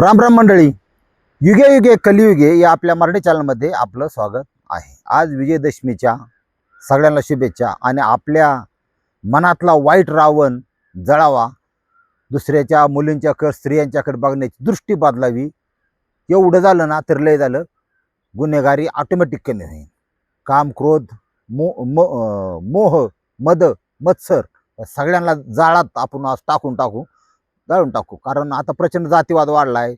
राम राम मंडळी. युगे युगे कलियुगे या आपल्या मराठी चॅनलमध्ये आपलं स्वागत आहे. आज विजयदशमीच्या सगळ्यांना शुभेच्छा आणि आपल्या मनातला वाईट रावण जळावा. दुसऱ्याच्या मुलींच्याकडे स्त्रियांच्याकडे बघण्याची दृष्टी बदलावी. एवढं झालं ना तर लय झालं. गुन्हेगारी ऑटोमॅटिक कमी होईल. काम क्रोध मो मो मोह मद मत्सर सगळ्यांना जाळात आपण आज टाकून टाकू. जाळून टाकू. कारण आता प्रचंड जातीवाद वाढला आहे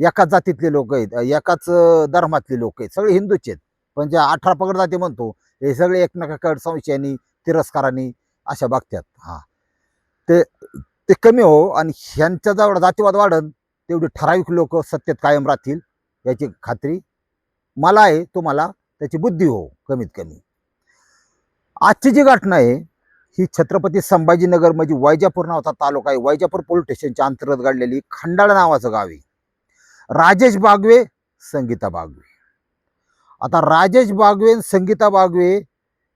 एकाच जातीतले लोक आहेत एकाच धर्मातले लोक आहेत. सगळे हिंदूच आहेत. पण ज्या अठरा पगड जाती म्हणतो हे सगळे एकमेकाकडे संशयाने तिरस्काराने अशा बघतात. हां. ते ते कमी हो आणि ह्यांच्या जेवढा जातीवाद वाढन तेवढी ठराविक लोक सत्तेत कायम राहतील याची खात्री मला आहे तुम्हाला. त्याची बुद्धी हो कमीत कमी. आजची जी घटना आहे ही छत्रपती संभाजीनगर म्हणजे वैजापूर नावाचा तालुका आहे. वैजापूर पोलीस स्टेशनच्या अंतर्गत घडलेली खंडाळा नावाचं गाव आहे. राजेश बागवे संगीता बागवे. आता राजेश बागवे आणि संगीता बागवे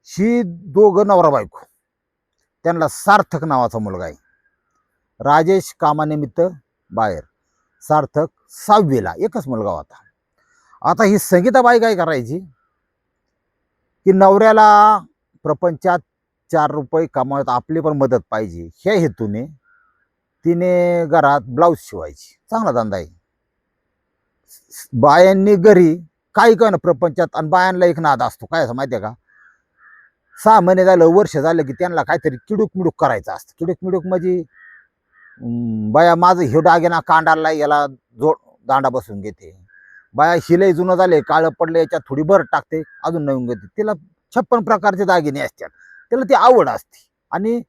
ही दोघं नवरा बायको. त्यांना सार्थक नावाचा मुलगा आहे. राजेश कामानिमित्त बाहेर. सार्थक सहावीला एकच मुलगा होता. आता ही संगीताबाई काय करायची? की नवऱ्याला प्रपंचात चार रुपये कमावत आपली पण मदत पाहिजे. ह्या हेतूने तिने घरात ब्लाऊज शिवायची. चांगला धंदा आहे. बायांनी घरी काही काय ना प्रपंचात आणि बायांना एक नाद असतो. काय असं माहिती आहे का? सहा महिने झालं वर्ष झालं की त्यांना काहीतरी किडूक मिडूक करायचं असतं. किडूक मिडूक म्हणजे बाया माझं हे डागेना कांडाला याला जोड दांडा बसून घेते. बाया हिलय जुनं झाले काळं पडलं याच्यात थोडी भर टाकते अजून नवीन घेते. तिला छप्पन प्रकारचे दागिने असतात. त्याला ती आवड असते. आणि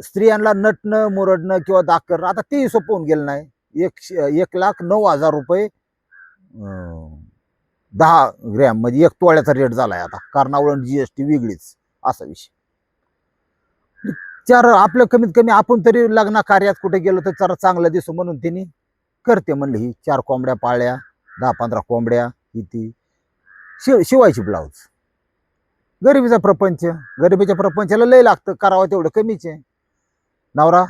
स्त्रियांना नटणं मुरडणं किंवा दाकर आता तेही सोपं होऊन गेलं नाही. एक एक लाख नऊ हजार रुपये दहा ग्रॅम म्हणजे एक तोळ्याचा रेट झाला आहे आता. कारणावळण जी एस टी वेगळीच असा विषय. चार आपलं कमीत कमी आपण तरी लग्न कार्यात कुठे गेलो तर जरा चांगलं दिसू म्हणून तिने करते म्हणलं ही चार कोंबड्या पाळल्या दहा पंधरा कोंबड्या ही ती शिव शिवायची ब्लाऊज गरिबीचा प्रपंच गरिबीच्या प्रपंचाला लय लागतं. करावं तेवढं कमीच आहे. नवरा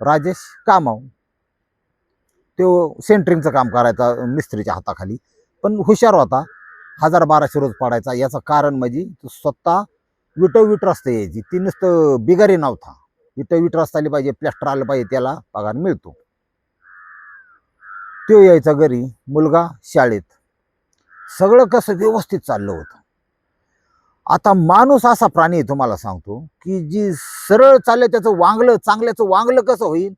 राजेश कामाव. तो सेंटरिंगचं काम करायचा मिस्त्रीच्या हाताखाली. पण हुशार होता. हजार बाराशे रोज पाडायचा. याचं कारण म्हणजे तो स्वतः विट विट रस्ता यायची. ती नुसतं बिगारी नव्हता. विट विट रस्ता आली पाहिजे प्लॅस्टर आलं पाहिजे त्याला पगार मिळतो. तो यायचा घरी मुलगा शाळेत. सगळं कसं व्यवस्थित चाललं होतं. आता माणूस असा प्राणी आहे तुम्हाला सांगतो की जी सरळ चाललं त्याचं वांगलं चांगल्याचं वांगलं कसं होईल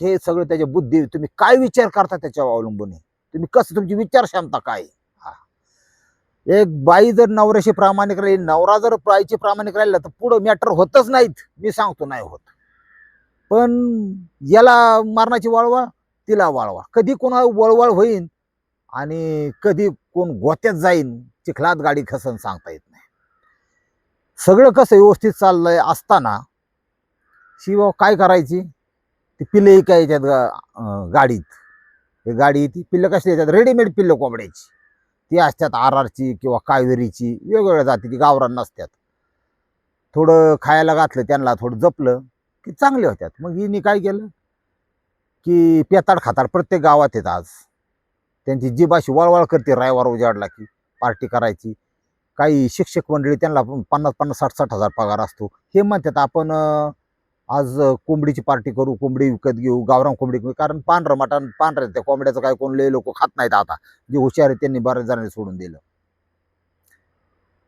हे सगळं त्याच्या बुद्धी तुम्ही काय विचार करता त्याच्यावर अवलंबून आहे? तुम्ही कसं तुमची विचार क्षमता काय हा. एक बाई जर नवऱ्याशी प्रामाणिक राहील नवरा जर बाईची प्रामाणिक राहिला तर पुढं मॅटर होतच नाहीत मी सांगतो नाही होत. पण याला मारण्याची वळवळ तिला वळवा. कधी कोणा वळवळ होईन आणि कधी कोण गोत्यात जाईन चिखलात गाडी खसन सांगता येत सगळं कसं व्यवस्थित चाललंय असताना शिवा काय करायची? ती पिल्लं काय याच्यात गा- गाडीत. हे गाडी ती पिल्लं कशी याच्यात रेडीमेड पिल्लं कोंबड्याची. ती असतात आर आरची किंवा कावेरीची. वेगवेगळ्या जातीची गावरान नसतात. थोडं खायला घातलं त्यांना थोडं जपलं की चांगले होत्यात मग हिने काय केलं? की पेताड खाताड प्रत्येक गावात येत आज. त्यांची जीभ अशी वळवळ करते रायवार उजाडला की पार्टी करायची. काही शिक्षक मंडळी त्यांना पन्नास पन्नास साठ साठ हजार पगार असतो. हे म्हणतात आपण आज कोंबडीची पार्टी करू कोंबडी विकत घेऊ गावरान कोंबडी कारण पांढरं मटण पांढरं त्या कोंबड्याचं काय कोण लय लोक खात नाहीत आता. जे हुशार आहे त्यांनी बऱ्याच जणांनी सोडून दिलं.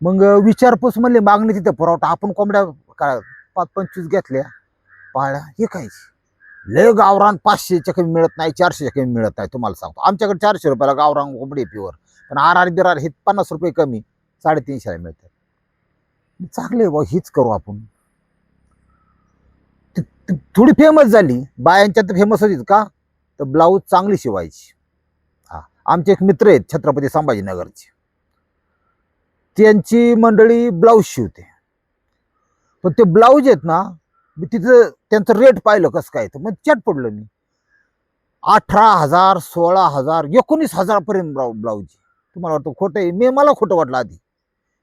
मग विचारपूस म्हणले मागणी तिथे पुरवठा. आपण कोंबड्या का पाच पंचवीस घेतल्या. पाळ्या हे काय? लय गावरान पाचशेच्या कमी मिळत नाही चारशेच्या कमी मिळत नाही तुम्हाला सांगतो. आमच्याकडे चारशे रुपयाला गावरान कोंबडी प्युअर पण आर आर बिरार हे पन्नास रुपये कमी. साडेतीनशेला मिळतात. चांगले बा हीच करू आपण. थोडी फेमस झाली. बायांच्यात फेमस होतीच का? तर ब्लाऊज चांगली शिवायची. हा. आमचे एक मित्र आहेत छत्रपती संभाजीनगरचे. त्यांची मंडळी ब्लाऊज शिवते. पण ते ब्लाऊज आहेत ना मी तिथं त्यांचं रेट पाहिलं कसं काय तर मग चट पडलं मी. अठरा हजार सोळा हजार एकोणीस हजारपर्यंत ब्लाऊज तुम्हाला वाटतं खोटं आहे? मी मला खोटं वाटलं आधी.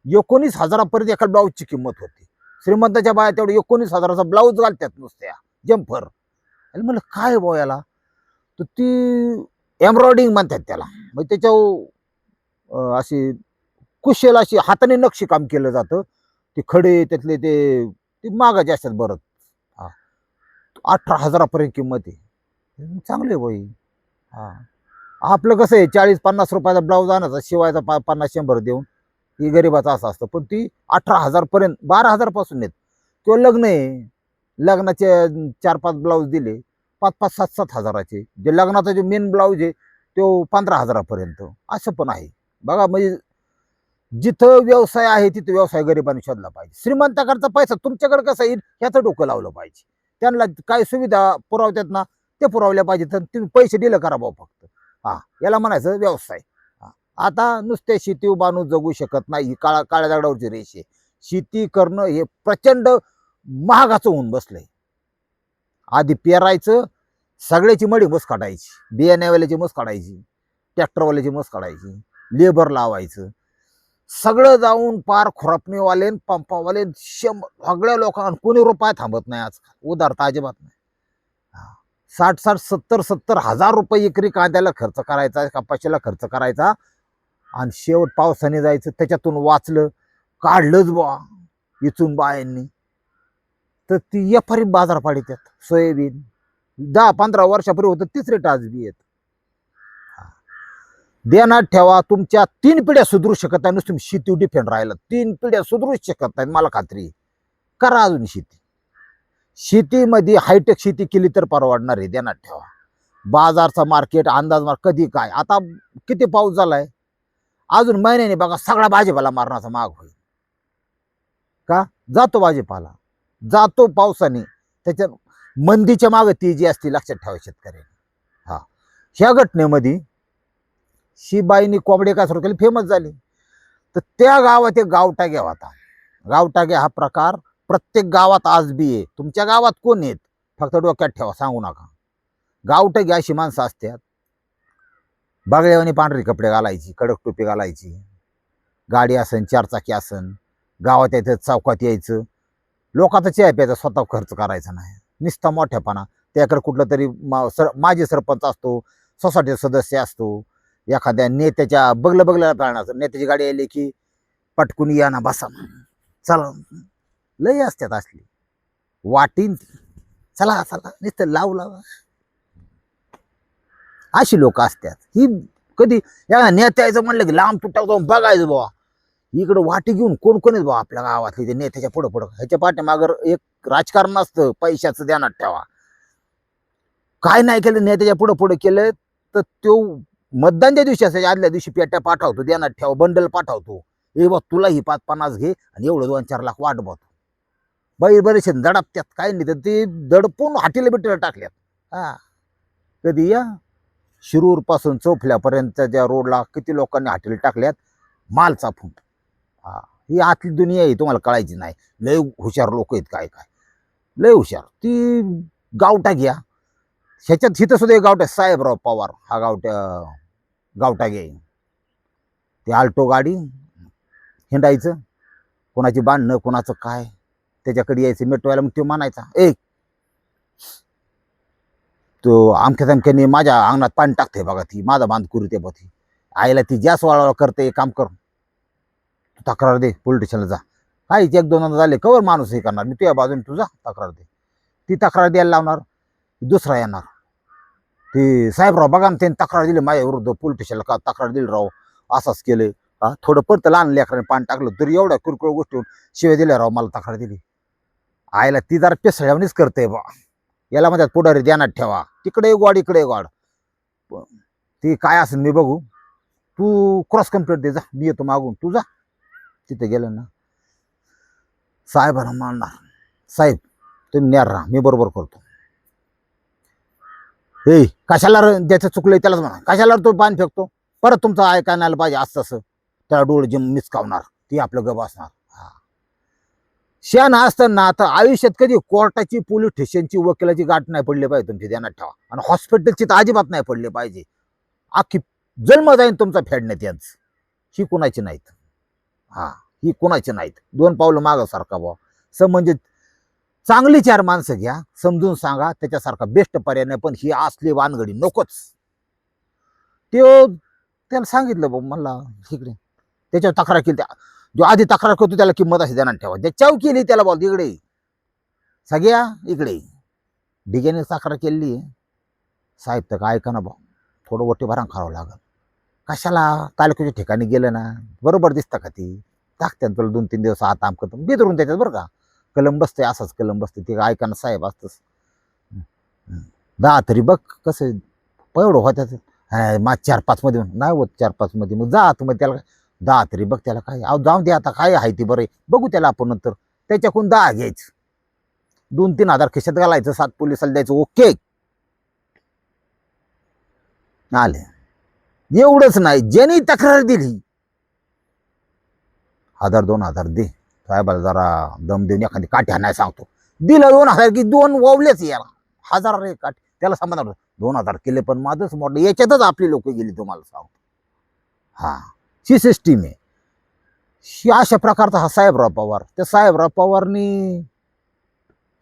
एकोणीस हजारापर्यंत एका ब्लाऊजची किंमत होती. श्रीमंताच्या बाया तेवढं एकोणीस हजाराचा ब्लाऊज घालतात नुसत्या जम्फर. आणि म्हणलं काय भाऊ याला? तर ती एम्ब्रॉयडिंग म्हणतात त्याला. मग त्याच्यावर अशी कुशल अशी हाताने नक्षीकाम केलं जातं. ते खडे त्यातले ते ते मागाचे असतात बरं हा. अठरा हजारापर्यंत किंमत आहे. चांगले बाई हां. आपलं कसं आहे चाळीस पन्नास रुपयाचा ब्लाऊज आणायचा शिवायचा पा पन्नास शंभर देऊन. ही गरिबाचं असं असतं. पण ती अठरा हजारपर्यंत बारा हजारपासून येत किंवा लग्न आहे. लग्नाचे चार पाच ब्लाऊज दिले. पाच पाच सात सात हजाराचे. जे लग्नाचा जो मेन ब्लाऊज आहे तो पंधरा हजारापर्यंत. असं पण आहे. बघा म्हणजे जिथं व्यवसाय आहे तिथं व्यवसाय गरिबांनी शोधला पाहिजे. श्रीमंताकडचा पैसा तुमच्याकडे कसा येईल ह्याचं डोकं लावलं पाहिजे. त्यांना काय सुविधा पुरवतात ना ते पुरवल्या पाहिजे तर तुम्ही पैसे दिलं करा भाऊ फक्त. हां याला म्हणायचं व्यवसाय. आता नुसते शेती उभारून जगू शकत नाही काळा काळ्या दगडावरची रेष आहे. शेती करणं हे प्रचंड महागाचं होऊन बसलंय. आधी पेरायचं सगळ्याची मडी मस काढायची बियाण्यावाल्याची मस काढायची ट्रॅक्टरवाल्याची मस काढायची लेबर लावायचं. सगळं जाऊन पार खुरपणीवाले पंपावाले न शंभर सगळ्या लोकांना कोणी रुपये थांबत नाही आजकाल. उदारता अजिबात नाही. हा. साठ साठ सत्तर सत्तर हजार रुपये एकरी कांद्याला खर्च करायचा कपाशीला खर्च करायचा आणि शेवट पावसाने जायचं त्याच्यातून वाचलं काढलंच बा इचून बायांनी. तर ती एफारी बाजार पाडित्यात सोयाबीन. दहा पंधरा वर्षापूर्वी होतं तिसरे रेट बी येत. देणार ठेवा तुमच्या तीन पिढ्या सुधरू शकत नाही नुसतं तुम्ही शेती डिफेंड राहिला तीन पिढ्या सुधरूच शकत नाही मला खात्री करा अजून शेती. शेतीमध्ये हायटेक शेती केली तर परवडणार आहे देणार ठेवा. बाजारचा मार्केट अंदाज मार्क कधी काय? आता किती पाऊस झालाय? अजून महिन्याने बघा सगळा भाजीपाला मारण्याचा माग होईल. का? जातो भाजीपाला. जातो पावसाने. त्याच्या मंदीच्या मागं ती जी असते लक्षात ठेवा शेतकऱ्यांनी. हा. ह्या घटनेमध्ये शिबाईनी कोंबडे का सुरू केली फेमस झाली. तर त्या गावात एक गावटागे होता. गावटागे हा प्रकार प्रत्येक गावात आज बी आहे. तुमच्या गावात कोण आहेत? फक्त डोक्यात ठेवा सांगू नका. गावटागे अशी माणसं असतात. बागड्यावानी पांढरे कपडे घालायची कडक टोपी घालायची. गाडी असन चारचाकी असन गावात यायचं चौकात यायचं. लोकांचा चहा प्यायचा स्वतः खर्च करायचा नाही. निस्ता मोठ्यापणा. त्याकडे कुठलं तरी मा सर माजी सरपंच असतो सोसायटीचा सदस्य असतो. एखाद्या नेत्याच्या बगलं बगलं पाळण्याचं नेत्याची गाडी आली की पटकून या ना बसा चला. लय असतात असली. वाटीन चला चला. नुसतं लावू लावा. अशी लोक असतात. ही कधी या नेत्याचं म्हणलं की लांब तुटाव जाऊन बघायचं बाबा इकडं वाटी घेऊन कोण कोणीच बाबा आपल्या गावातले ते नेत्याच्या पुढं पुढं. ह्याच्या पाठीमागर एक राजकारण असतं पैशाचं ध्यानात ठेवा. काय नाही केलं नेत्याच्या पुढं पुढं केलं तर तो मतदानच्या दिवशी असायच्या आदल्या दिवशी पेट्या पाठवतो ध्यानात ठेवा बंडल पाठवतो. ए बा तुला ही पाच पन्नास घे आणि एवढं दोन चार लाख वाट बघतो. बाई बरेचसे दडपत्यात काय नाही तर ते दडपून हाटीला बिटीला टाकल्यात. हा. कधी या? शिरूरपासून चौफल्यापर्यंत ज्या रोडला किती लोकांनी हॉटेल टाकल्यात माल चापून हा ही आतली दुनिया आहे तुम्हाला कळायची नाही. लय हुशार लोक आहेत काय काय. लय हुशार. ती गावटा घ्या. ह्याच्यात हिथं सुद्धा एक गावटा साहेबराव पवार. हा गावट्या गावटा घे. ते आल्टो गाडी हिंडायचं. कोणाची बांधणं कोणाचं काय. त्याच्याकडे यायचं मिटवायला मग तो म्हणायचा एक तो आमक्या तमक्याने माझ्या अंगणात पाणी टाकते बघा ती माझा बांध करू ते ती. आईला ती जास्त वाळवा करते काम कर. तू तक्रार दे पोलीस स्टेशनला जा. काय एक दोन झाले कवर माणूस हे करणार? मी तुझ्या बाजूने तुझा तक्रार दे. ती तक्रार द्यायला लावणार दुसरा येणार. ते साहेबराव बघा ना त्यांनी तक्रार दिली माझ्या विरुद्ध पोलीस स्टेशनला का तक्रार दिली राव? असंच केलं. हा थोडं परत लहान लेकराने पाणी टाकलं तरी एवढ्या किरकोळ गोष्टी शिवाय दिल्या राव मला तक्रार दिली. आईला ती जरा पेसळ्यावणीच करते बा. याला म्हणतात पुढारी ध्यानात ठेवा. तिकडे एक वाढ इकडे वाढ ती काय असेल मी बघू. तू क्रॉस कंप्लीट दे जा. मी येतो मागून. तू जा. तिथे गेलं ना. साहेबांना मानणार साहेब तुम्ही न्यार राहा. मी बरोबर करतो. हे कशाला ज्याचं चुकलंय त्यालाच म्हणा. कशाला तो पाणी फेकतो? परत तुमचं ऐकायला पाहिजे असं तसं त्याला डोळे जिम मिसकावणार. ती आपलं गप असणार. शान असताना आता आयुष्यात कधी कोर्टाची पोलीस स्टेशनची वकिलाची गाठ नाही पडली पाहिजे तुमची ध्यानात ठेवा. आणि हॉस्पिटलची तर अजिबात नाही पडली पाहिजे. आखी जन्म जाईन तुमचा फेडण्यात यांचं. ही कुणाची नाहीत. हा ही कुणाची नाहीत. दोन पावलं मागं सारखा बुवा. स म्हणजे चांगली चार माणसं घ्या. समजून सांगा. त्याच्यासारखा बेस्ट पर्याय नाही. पण ही असली वानगडी नकोच. त्यो त्याला सांगितलं बाबा मला इकडे. त्याच्यावर तक्रार केली त्या- जो आधी तक्रार करतो त्याला किंमत अशी देणार ठेवा. ज्याच्याव केली त्याला बोल इकडे सगळ्या इकडे डिग्याने तक्रार केली आहे. साहेब तर काय ऐका ना भाऊ थोडं वटे भरा खावं लागल. कशाला तालुक्याच्या ठिकाणी गेलं ना? बरोबर दिसतं का ती? टाकते तुला दोन तीन दिवस आत आम करतो. बिदरून त्याच्यात बरं का. कलम बसते असाच कलम बसते ते ऐका ना साहेब असतंच. दहा तरी बघ कसं एवढं त्याचं हा, मा चार पाचमध्ये नाही होत चार पाचमध्ये मग जा आतमध्ये त्याला दहा तरी बघ त्याला काय. अहो जाऊ दे आता काय आहे ती बरं. आहे. बघू त्याला आपण नंतर. त्याच्याकडून दहा घ्यायचं. दोन तीन हजार खिशात घालायचं सात पोलिसाला द्यायचं. ओके. आले. एवढंच नाही. ज्यांनी तक्रार दिली. हजार दोन हजार दे. साहेबाला जरा दम देऊन एखादी काठी नाही सांगतो. दिलं दोन हजार की दोन वावलेच याला. हजार रे काठी. त्याला समाधान दोन हजार केले पण माझंच मोठं याच्यातच आपली लोक गेली तुम्हाला सांगतो. हा. ही सिस्टीम आहे ही अशा प्रकारचा हा साहेबराव पवार. त्या साहेबराव पवारनी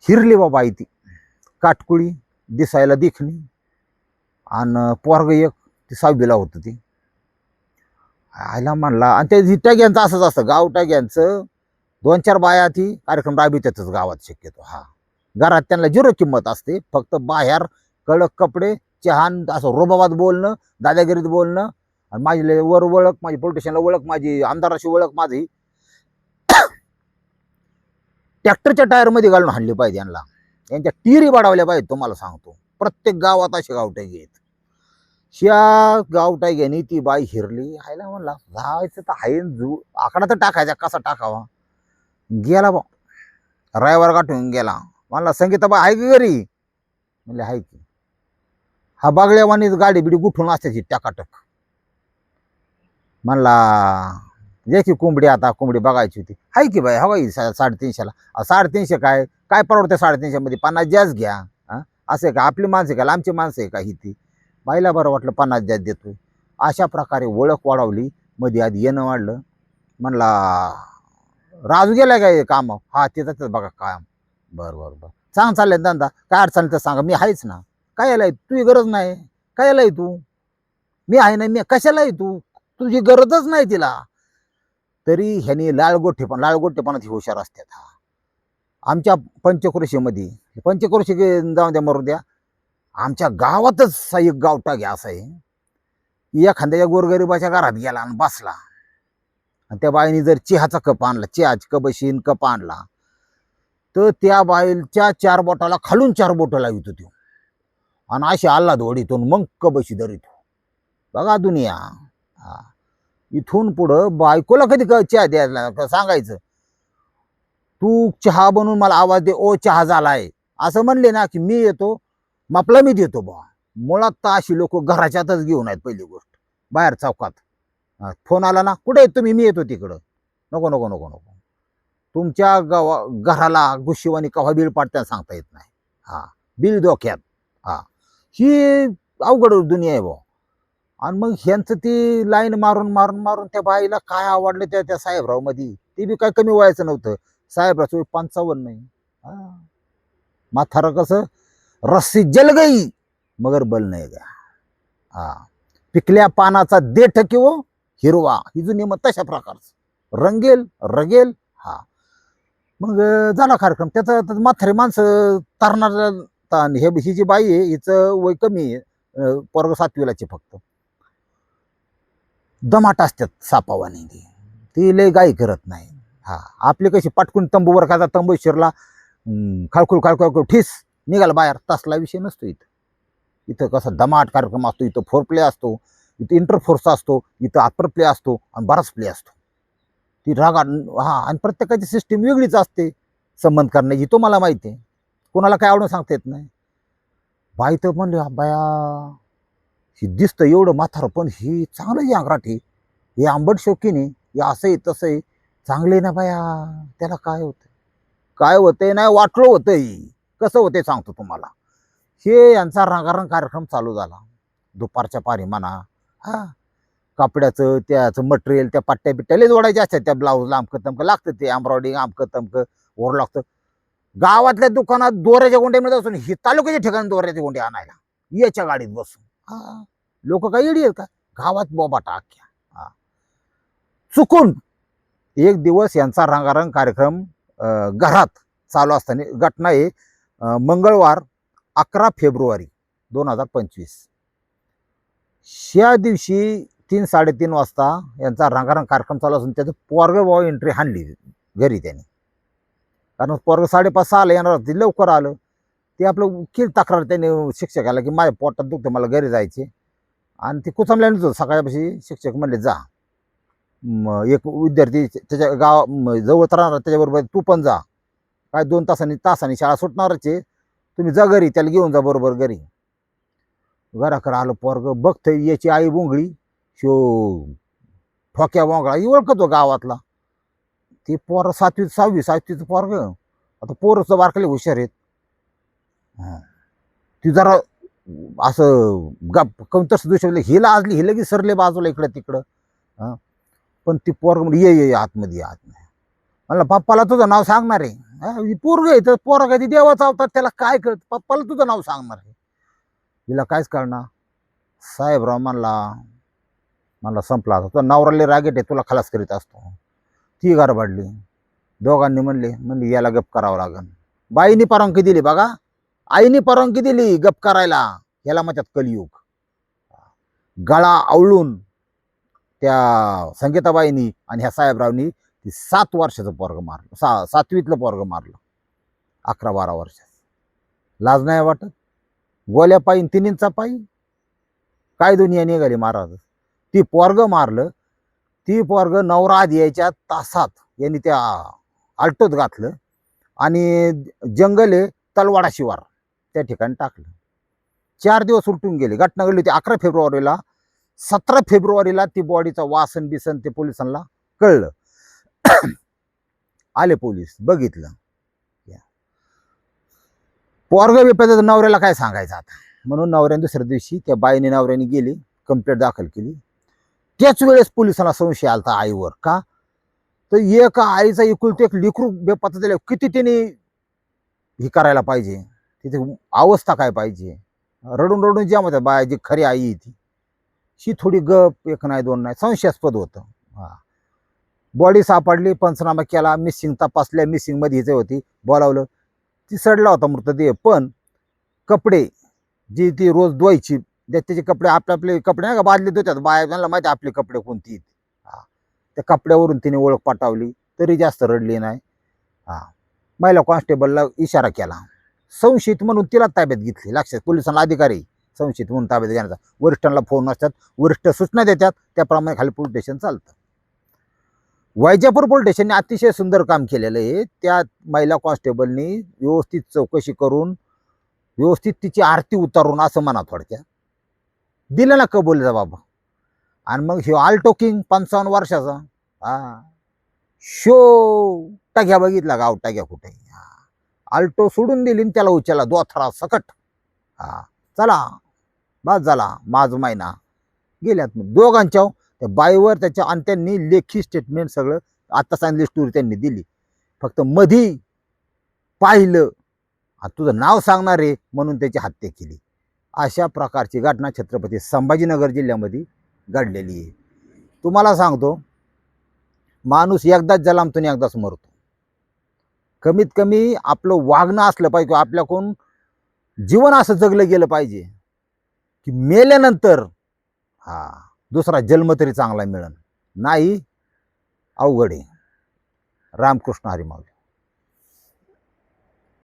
हिरली बाबा आहे ती काटकुळी दिसायला दिखणी. आणि पोरग एक ती सहावीला होतं ती. आयला म्हणला आणि ते टॅग्यांचं असंच असतं गाव टॅग्यांचं. दोन चार बाया ती कार्यक्रम राबवितातच गावात शक्यतो हा. घरात त्यांना झिरो किंमत असते. फक्त बाहेर कडक कपडे चहान असं रोबाबात बोलणं दादागिरीत बोलणं आणि माझी लय वर ओळख माझी पोलिटिशियनला ओळख माझी आमदाराशी ओळख माझी. ट्रॅक्टरच्या टायरमध्ये घालून हाणली पाहिजे यांना. यांच्या टिरी वाढवल्या पाहिजे तुम्हाला सांगतो. प्रत्येक गावात असे घेत आहेत. ह्या गावठाईग्यानी ती बाई हिरली. हायला म्हणला जायचं तर हाय जू आकडा तर टाकायचा कसा टाकावा? गेला बा. रायवर गाठून गेला. म्हणला संगीता बाई आहे की घरी? म्हणले आहे की. हा बागड्यावानीच गाडी बिडी गुठून असते टाकाटक. म्हणला जे की कोंबडी आता कोंबडी बघायची होती. हाय की बाई हवाई साडेतीनशेला. साडेतीनशे काय? काय परवडते साडेतीनशेमध्ये? पन्नास जास्त घ्या हा? असं आहे का? आपली माणसं आहे का? आमची माणसं आहे का ही ती? बाईला बरं वाटलं पन्नास जास्त देतोय. अशा प्रकारे ओळख वाढवली. मध्ये आधी येणं वाढलं. म्हणला राजू गेलाय काय काम? हा तिथं बघा काम. बरं बरं बरं. सांग चाललंय धंदा? काय अडचण तर सांगा. मी आहेच ना. काय यायला तुझी गरज नाही. काय यायला तू? मी आहे ना मी कशाला आहे तू? तुझी गरजच नाही तिला. तरी ह्याने लाळगोठेपण लाळगोठेपणात ही हुशार असतात हा आमच्या पंचक्रोशीमध्ये. पंचक्रोशी जाऊन द्या मरू द्या. आमच्या गावातच एक गावटा घ्या असं आहे एखाद्या गोरगरिबाच्या घरात गेला आणि बसला. आणि त्या बाईने जर चहाचा कप आणला चहाची कबशीन कप आणला तर त्या बाईच्या चार बोटाला खालून चार बोटं लावित होती. आणि अशी आल्ला धोडीतो मग कबशी धरितो बघा दुनिया. हा. इथून पुढं बायकोला कधी चहा द्यायला सांगायचं. तू चहा बनवून मला आवाज दे. ओ चहा झालाय. असं म्हणले ना की मी येतो. मापला मी देतो बा मुळात तर अशी लोक घराच्यातच घेऊन आहेत पहिली गोष्ट. बाहेर चौकात. फोन आला ना कुठे आहेत तुम्ही? मी येतो तिकडं. नको नको नको नको. तुमच्या गावा घराला गुशिवानी कव्हा बिल पाडताना सांगता येत नाही. हा बिल धोक्यात. हा. ही अवघड दुनिया आहे बुवा. आणि मग ह्यांचं ती लाईन मारून मारून मारून त्या बाईला काय आवडलं त्या त्या साहेबरावमध्ये ते बी काय कमी व्हायचं नव्हतं. साहेबराव वय पंचावन्न नाही हा. कसं? रस्सी जल गई मगर बल नाही द्या हा. पिकल्या पानाचा देठ किंवा हिरवा. ही जुनी मग तशा प्रकारचं. रंगेल रगेल हा. मग झाला कार्यक्रम. त्याचा त्याचं म्हातारे माणसं तरणार हे ही जी बाई आहे हिचं वय कमी आहे. पोरग सातवीलाची फक्त. दमाट असतात सापावाने. ती ती लय गाई करत नाही. हा आपले कशी पाटकून तंबूवर खायचा तंबू शिरला हम्म, खाळखुळ खाळखुळ ठिस निघाला बाहेर. तसला विषय नसतो इथं. इथं कसा दमाट कार्यक्रम असतो इथं फोर प्ले असतो इथं इंटरफोर्स असतो इथं अपर प्ले असतो आणि बराच प्ले असतो. ती रागा हा आणि प्रत्येकाची सिस्टीम वेगळीच असते. संबंध करण्याची तो मला माहिती आहे. कोणाला काय आवडून सांगता येत नाही. बाई तर म्हणले बाया ही दिसतं एवढं म्हातारं पण ही चांगलं आहे अंगराठी हे आंबट शौकीने हे असं आहे तसं आहे चांगले ना बाया? त्याला काय होतं काय होतंय नाही वाटलं होतंय. कसं होतंय सांगतो तुम्हाला. हे यांचा रंगारंग कार्यक्रम चालू झाला. दुपारच्या पारी म्हणा हा. कपड्याचं त्याचं मटेरियल त्या पट्ट्या बिट्ट्याला जोडायच्या असतात. त्या ब्लाऊजला आमकं तमकं लागतं ते एम्ब्रॉयडिंग आमकं तमकं ओर लागतं. गावातल्या दुकानात दोऱ्याच्या गोंड्या मिळत असून ही तालुक्याच्या ठिकाणी दोऱ्याचे गोंडे आणायला. याच्या गाडीत बसून. हा. लोक काही येडी आहेत का? गावात बोबा अख्ख्या हा. चुकून एक दिवस यांचा रंगारंग कार्यक्रम अं, घरात चालू असताना घटना आहे मंगळवार अकरा फेब्रुवारी दोन हजार पंचवीस. ह्या दिवशी तीन साडेतीन वाजता यांचा रंगारंग कार्यक्रम चालू असून त्याचं पोरग बाबा एंट्री हाणली घरी त्याने. कारण पोरग साडेपाच सहाला येणार लवकर आलं. ते आपलं केली तक्रार त्याने शिक्षकाला की माझ्या पोटात दुखतं मला घरी जायचे आणि ते कुचमल्यानेच होतं. सकाळपाशी शिक्षक म्हणले जा. म एक विद्यार्थी त्याच्या गाव जवळच राहणार त्याच्याबरोबर तू पण जा. काय दोन तासांनी तासांनी शाळा सुटणारच आहे. तुम्ही जा घरी त्याला घेऊन जा बरोबर घरी. घराकडे आलं पोरग बघतं याची आई बोंगळी. शो ठोक्या बोंगळा ही ओळखतो गावातला. ते पोरं सातवी सहावी सातवीचं पोरग. आता पोरं बारकले हुशार आहेत. ती जरा असं गप कमतर दुसरे हिला आजली हिला लगेच सरले बाजूला इकडं तिकडं. पण ती पोरग म्हणजे ये ये आतमध्ये ये आतमध्ये. म्हणलं पप्पाला तुझं नाव सांगणार आहे. पोरग आहे तर पोरग आहे ती देवाचा अवतात त्याला काय कळत पप्पाला तुझं नाव सांगणार आहे. हिला कायच कळणार. साहेबराव म्हणला म्हणला संपला आता तो नवराले रागेट आहे तुला खलास करीत असतो. ती गारबाडली. दोघांनी म्हणले म्हणली याला गप करावं लागेल बाईनी परवानगी दिली बघा. आईने परवानगी दिली गप करायला. याला म्हणतात कलियुग. गळा आवळून त्या संगीताबाईनी आणि ह्या साहेबरावनी ती सात वर्षाचं पोरग मारलं. सा सातवीतलं पोरग मारलं. अकरा बारा वर्षाचं. लाज नाही वाटत? गोल्या पायी तिन्हींचा पायी काय दुनिया निघाली महाराज? ती पोरग मारलं. ती पोरग नवरा आधी यायच्या तासात यांनी त्या आल्टोत घातलं. आणि जंगले तलवाडा शिवार त्या ठिकाणी टाकलं. चार दिवस उलटून गेले. घटना घडली होती अकरा फेब्रुवारीला. सतरा फेब्रुवारीला ती बॉडीचा वासन बिसन ते पोलिसांना कळलं. आले पोलीस बघितलं. पोरग बिप्याचं नवऱ्याला काय सांगायचं आता? म्हणून नवऱ्याने दुसऱ्या दिवशी त्या बाईने नवऱ्याने गेली कंप्लेंट दाखल केली. त्याच वेळेस पोलिसांना संशय आलता आईवर का? तर एका आईचा एकुलते एक लिकरू बेपत्ता दिल्या किती त्याने हे करायला पाहिजे? तिथे अवस्था काय पाहिजे? रडून रडून ज्या म्हणतात बाया जी खरी आई ती. ही थोडी गप एक नाही दोन नाही संशयास्पद होतं. हा. बॉडी सापडली पंचनामा केला मिसिंग तपासल्या मिसिंगमध्ये हिचे होती बोलावलं. ती सडला होता मृतदेह पण कपडे जी ती रोज धुवायची त्याचे कपडे आपले आपले कपडे नाही का बादले धुतात? बाया त्यांना माहिती आपले कपडे कोणती हां हा. त्या कपड्यावरून तिने ओळख पाठवली तरी जास्त रडली नाही. हा. महिला कॉन्स्टेबलला इशारा केला. संशयित म्हणून तिला ताब्यात घेतली. लक्षात पोलिसांना अधिकारी संशयित म्हणून ताब्यात घेण्याचा. वरिष्ठांना फोन असतात वरिष्ठ सूचना देतात. त्याप्रमाणे खाली पोलीस स्टेशन चालतं. वैजापूर पोलीस स्टेशनने अतिशय सुंदर काम केलेलं आहे. त्या महिला कॉन्स्टेबलनी व्यवस्थित चौकशी करून व्यवस्थित तिची आरती उतारून असं म्हणा थोडक्यात. दिलं ना जा बाबा. आणि मग हे ऑल टोकिंग पंचावन्न वर्षाचा. हा. शो टाक्या बघितला गाव टाक्या कुठे? आल्टो सोडून दिली आणि त्याला उचला दोथरा सकट. हा. चला. बस झाला. माझ महिना गेल्यात मग दोघांच्या. त्या बाईवर त्याच्या आणि त्यांनी लेखी स्टेटमेंट सगळं आत्ता सांगितली स्टोरी त्यांनी दिली. फक्त मधी पाहिलं. आणि तुझं नाव सांगणार आहे म्हणून त्याची हत्या केली. अशा प्रकारची घटना छत्रपती संभाजीनगर जिल्ह्यामध्ये घडलेली आहे. तुम्हाला सांगतो माणूस एकदाच जलामतून एकदाच मरतो. कमीत कमी आपलं वागणं असलं पाहिजे किंवा आपल्याकडून जीवन असं जगलं गेलं पाहिजे की मेल्यानंतर हा दुसरा जन्म तरी चांगला मिळन. नाही अवघड आहे. रामकृष्ण हरी